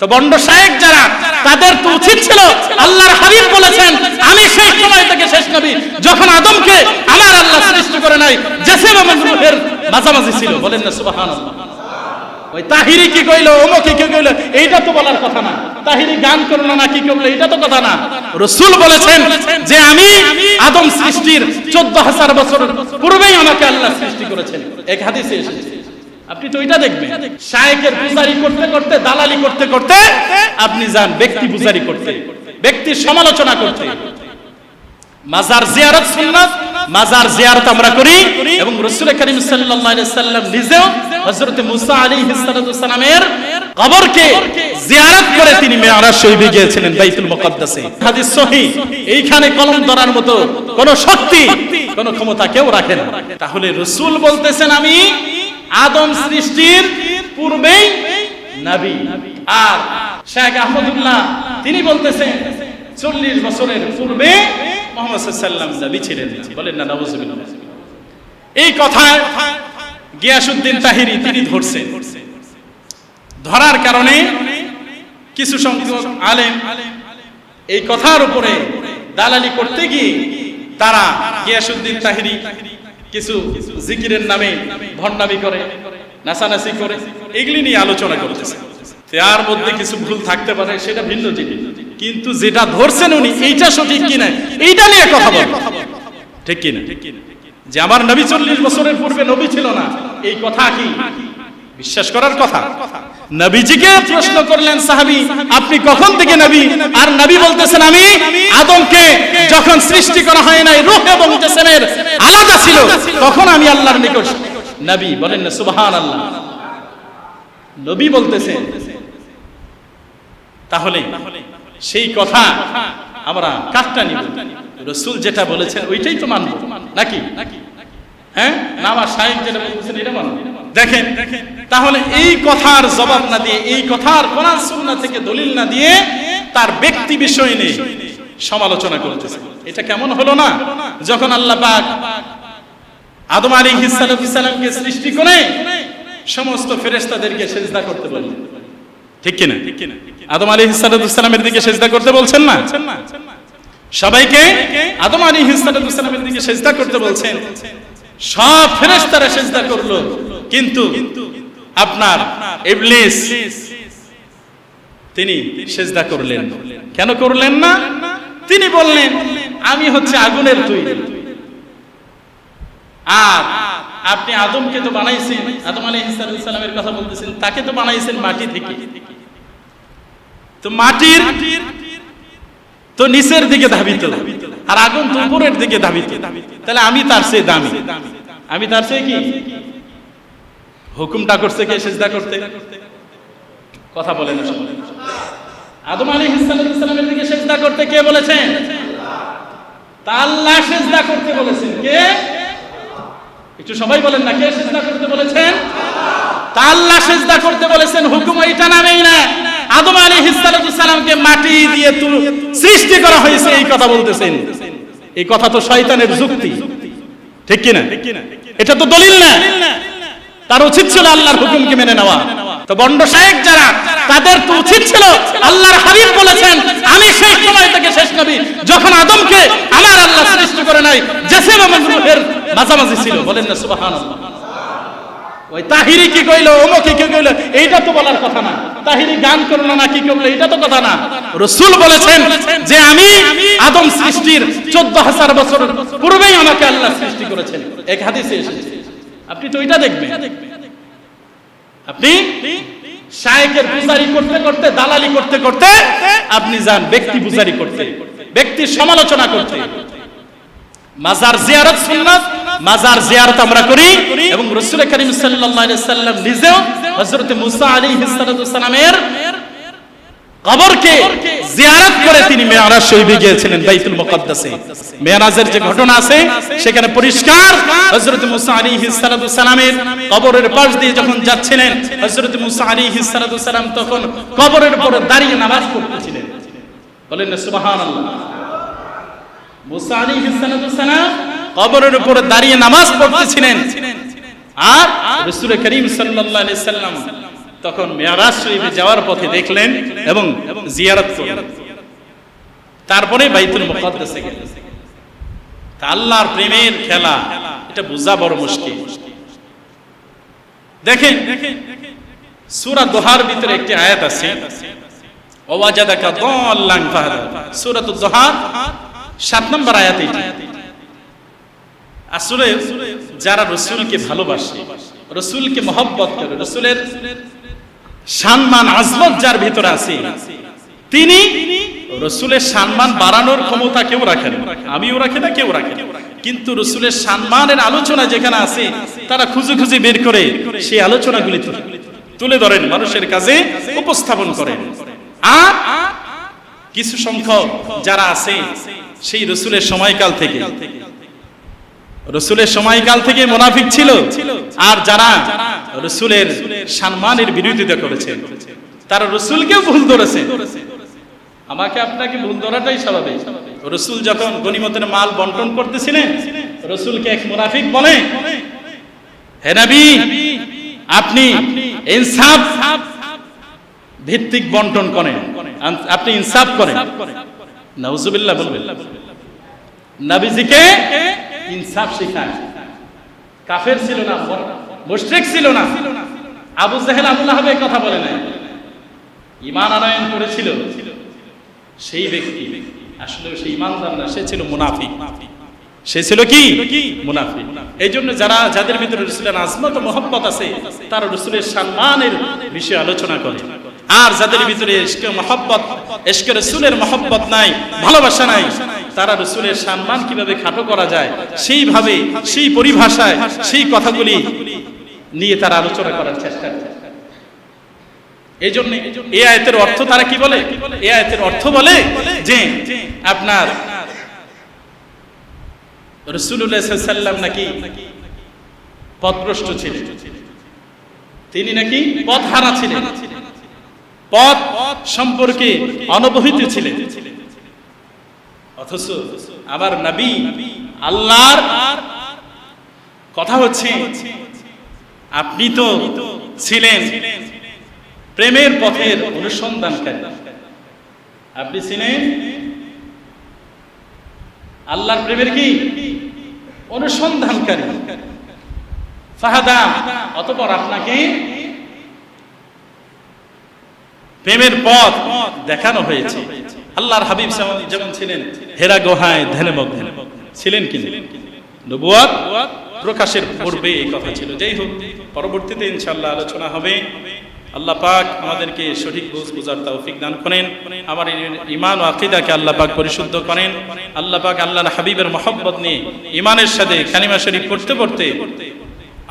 তো বন্ড শায়েক যারা, তাদের তো উচিত ছিল, আল্লাহর হাবিব বলেছেন, আমি সেই সময় থেকে শেষ নবী, যখন আদমকে আমার আল্লাহ সৃষ্টি করে নাই, জেসেম এবং রূহের মাঝামাঝি ছিল। বলেন না, সুবহানাল্লাহ। ওই তাহিরি কি কইলো কি কইলো, এইটা তো বলার কথা না। তাহিরি গান করল না কি করল এটা তো কথা না। রসুল বলেছেন যে আমি আদম সৃষ্টির চোদ্দ হাজার বছর পূর্বেই আমাকে আল্লাহ সৃষ্টি করেছেন। এক হাদিসে এসেছে। আপনি তো ওইটা দেখবেন। শায়েকের পূজারি করতে করতে, দালালি করতে করতে আপনি যান ব্যক্তি পূজারি করতে, ব্যক্তির সমালোচনা করতে। মাজার জিয়ারত সুন্নাত, মাজার জিয়ারত আমরা করি এবং রাসূল করিম সাল্লাল্লাহু আলাইহি সাল্লাম নিজেও হযরত মুসা আলাইহিস সালাতু সালামের কবরকে জিয়ারত করে তিনি মেরাজ শরীফে গিয়েছিলেন বাইতুল মুকদ্দাসে। হাদিস সহিহ এইখানে কলম ধরার মতো কোন শক্তি, কোন ক্ষমতা কেউ রাখে না। তাহলে রাসূল বলতেছেন আমি আদম সৃষ্টির পূর্বেই নবী। আর শেখ আহমদুল্লাহ, তিনি বলতেছেন, চল্লিশ বছরের পূর্বে মোহাম্মদ সাল্লাম ছিলেন। বলেন না এই কথা গিয়াসুদ্দিন তাহিরি, তিনি ধরছেন। ধরার কারণে কিছু সংখ্যক আলেম এই কথার উপরে দালালি করতে গিয়ে তারা গিয়াসুদ্দিন তাহিরি কিছু জিকিরের নামে ভণ্ডামি করে, নাচানাচি করে, এগুলি নিয়ে আলোচনা করতেছে। তার মধ্যে কিছু ভুল থাকতে পারে, সেটা ভিন্ন জিনিস। কিন্তু যেটা ধরছেন উনি, এইটা সঠিক কিনা এইটা নিয়ে কথা বল। ঠিক কিনা যে আমার নবী চল্লিশ বছরের পূর্বে নবী ছিল না, এই কথা কি? বিশ্বাস করার কথা? নবীজিকে প্রশ্ন করলেন সাহাবী, আপনি কখন থেকে নবী? আর নবী বলতেছেন আমি আদমকে যখন সৃষ্টি করা হয় নাই, রূহ এবং জিসমের আলাদা ছিল, তখন আমি আল্লাহর নিকট নবী বলেন না, সুবহানাল্লাহ। নবী বলতেছেন, তাহলে সেই কথা আমরা কাটটা নিব। রসুল যেটা বলেছেন, ওইটাই তো মানব, নাকি? হ্যাঁ? না আমার সাহেব যেটা বলছেন এটা মানব। দেখেন, তাহলে এই কথার জবাব না দিয়ে, এই কথার কোরআন সুন্নাহ থেকে দলিল না দিয়ে তার ব্যক্তি বিষয় নিয়ে সমালোচনা করতেছে। এটা কেমন হলো না? যখন আল্লাহ পাক আদম আলাইহিস সালামকে সৃষ্টি করে সমস্ত ফেরেশতাদেরকে সেজদা করতে বললেন। ঠিক কিনা? আদম আলাইহিস সালামের দিকে সেজদা করতে বলছেন না? সবাইকে আদম আলাইহিস সালামের দিকে সেজদা করতে বলছেন। সব ফেরেশতারা সেজদা করল। কিন্তু আপনার ইবলিস, তিনি সেজদা করলেন। কেন করলেন না? তিনি বললেন, আমি হচ্ছে আগুনের তৈরি। আর আপনি আদমকে তো বানাইছেন, আদম আলাইহিস সালামের কথা বলতেছেন, তাকে তো বানাইছেন মাটি থেকে। তো মাটির তো নিচের দিকে ধাবিত, আর আগুন তো উপরের দিকে ধাবিত। তাহলে আমি তার চেয়ে দামি। আমি তার চেয়ে কি? হুকুমটা করছে কে? সেজদা করতে কথা বলে না। আদম আলী ইসলামের দিকে সেজদা করতে কে বলেছেন? সেজদা করতে বলেছেন। কে? একটু সবাই বলেন না, কে সেজদা করতে বলেছেন? সেজদা করতে বলেছেন, হুকুম এটা নামেই না। আদম আলী মাটি দিয়ে সৃষ্টি করা হয়েছে, এই কথা বলতেছেন। এই কথা তো শয়তানের যুক্তি। ঠিক কিনা? এটা তো দলিল না। তার উচিত ছিল আল্লাহর হুকুমকে মেনে নেওয়া। তো বন্ড শায়েক যারা তাদের তো উচিত ছিল, আল্লাহর হাবিব বলেছেন, আমি সেই সময় থেকে শেষ নবী, যখন আদমকে আমার আল্লাহ সৃষ্টি করে নাই, জেসেম এবং রূহের মাঝামাঝি ছিল। বলেন না, সুবহানাল্লাহ। ওই তাহিরি কি কইলো কি কইলো, এইটা তো বলার কথা না। তাহিরি গান করল না কি এটা তো কথা না। রসুল বলেছেন যে আমি আদম সৃষ্টির চোদ্দ হাজার বছর পূর্বেই আমাকে আল্লাহ সৃষ্টি করেছেন। এক হাদিসে এসেছে। আপনি তো ওইটা দেখবেন। আপনি শায়েকের পূজারি করতে করতে, দালালি করতে করতে আপনি যান ব্যক্তি পূজারি করতে ব্যক্তির সমালোচনা করতে। মাজার জিয়ারত সুন্নাত, মাজার জিয়ারত আমরা করি এবং রাসূল করিম সাল্লাল্লাহু আলাইহি সাল্লাম নিজেও হযরত মুসা আলাইহিস সালাতু সালামের কবরকে জিয়ারত করে তিনি শরীফে গিয়েছিলেন বাইতুল মুকদ্দাসে। মেরাজের যে ঘটনা আছে, সেখানে পরিষ্কার হযরত মুসা আলাইহিস সালাতু সালামের কবরের পাশ দিয়ে যখন যাচ্ছিলেন, হযরত মুসা আলাইহিস সালাতু সালাম তখন কবরের উপরে দাঁড়িয়ে নামাজ পড়তেছিলেন। বলেন না, সুবহানাল্লাহ। মুসা আলাইহিস সালাতু সালাম কবরের উপরে দাঁড়িয়ে নামাজ পড়তেছিলেন। আর রাসূল করিম সাল্লাল্লাহু আলাইহি সাল্লাম তখন মেয়ারাজ শরীফে যাওয়ার পথে দেখলেন এবং জিয়ারত তারপরে বাইতুল মুকদ্দাসে গেলেন। তা আল্লাহর প্রেমের খেলা, এটা বোঝা বড় মুশকিল। দেখেন, সূরা দোহার ভিতরে একটি আয়াত আছে, ওয়াজাদাকা দাল্লান ফাহাদা। সূরাতুদ দোহার 7 নম্বর আয়াত এটা। আসলে যারা রসুলকে ভালোবাসে, রসুলকে মহব্বত করে, রসুলের সম্মান আজমত যার ভিতরে আছে, তিনি রসুলের সম্মান বাড়ানোর ক্ষমতা কেউ রাখেন আমিও রাখি না, কেউ রাখে কিন্তু রসুলের সম্মানের আলোচনা যেখানে আছে, তারা খুঁজে খুঁজে বের করে সেই আলোচনাগুলি তুলে। ধরেন, মানুষের কাছে উপস্থাপন করেন। আর কিছু সংখ্যক যারা আছে, সেই রসুলের সময়কাল থেকে। রসুলের সময়কাল থেকে মোনাফিক ছিল। আর যারা রসুলের সম্মানের বিরোধিতা করেছে। তারা রসুলকেও ভুল ধরেছে। আমাকে আপনাকে ভুল ধরাটাই স্বাভাবিক। রসুল যখন গনিমতের মাল বন্টন করতেছিলেন, রসুলকে এক মুনাফিক বলে, হে নবী, আপনি ইনসাফ ভিত্তিক বন্টন করেন। আপনি ইনসাফ করেন। নাউজুবিল্লাহ বলবেন। নবীজিকে ইনসাফ শেখায় কাফের ছিল না মুশরিক ছিল না। আবু জাহেল আবুল আহাব কথা বলে নাই। ইমান আনয়ন করেছিল। সেই ব্যক্তি আসলে সে ইমানদার না, সে ছিল মুনাফিক। সে ছিল কি? মুনাফিক। এই জন্য যারা, যাদের ভিতরে রসুলের আজমত ও মহব্বত আছে, তারা রসুলের সম্মানের বিষয়ে আলোচনা করে। আর যাদের ভিতরে মহব্বত এশকে রসুলের মহব্বত নাই, ভালোবাসা নাই, তারা রসুলের সম্মান কীভাবে খাটো করা যায়, সেইভাবে, সেই পরিভাষায়, সেই কথাগুলি নিয়ে তারা আলোচনা করার চেষ্টা করে। এই জন্য এই আয়তের অর্থ তারা কি বলে? এই আয়তের অর্থ বলে যে আপনার রসুল্লাহ নাকি পথভ্রষ্ট ছিলেন। তিনি নাকি পথ হারা ছিলেন। পথ সম্পর্কে অনবহিত ছিলেন। অথচ আবার নবী আল্লাহর কথা হচ্ছে আপনি তো ছিলেন প্রেমের পথের অনুসন্ধানকারী। আপনি ছিলেন আল্লাহর প্রেমের কি? অনুসন্ধানকারী। ফাহাদা, অতপর আপনাকে প্রেমের পথ দেখানো হয়েছে। আল্লাহর হাবিব যেমন ছিলেন হেরা গোহায় ধ্যানে মগ্ন ছিলেন কি নবুয়াত প্রকাশের পূর্বে এই কথা ছিল। যাই হোক পরবর্তীতে ইনশাল্লাহ আলোচনা হবে। আল্লাহ পাক আমাদেরকে সঠিক বুঝ বুঝার তৌফিক দান করেন। আমার ইমান ও আকিদাকে আল্লাহ পাক পরিশুদ্ধ করেন। আল্লাহ পাক আল্লাহর হাবিবের মহব্বত নিয়ে ইমানের সাথে খানিমা শরীফ পড়তে পড়তে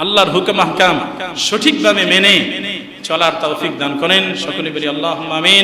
আল্লাহর হুকুম হকাম সঠিকভাবে মেনে চলার তৌফিক দান করেন। সকলে বলি আল্লাহ আমিন।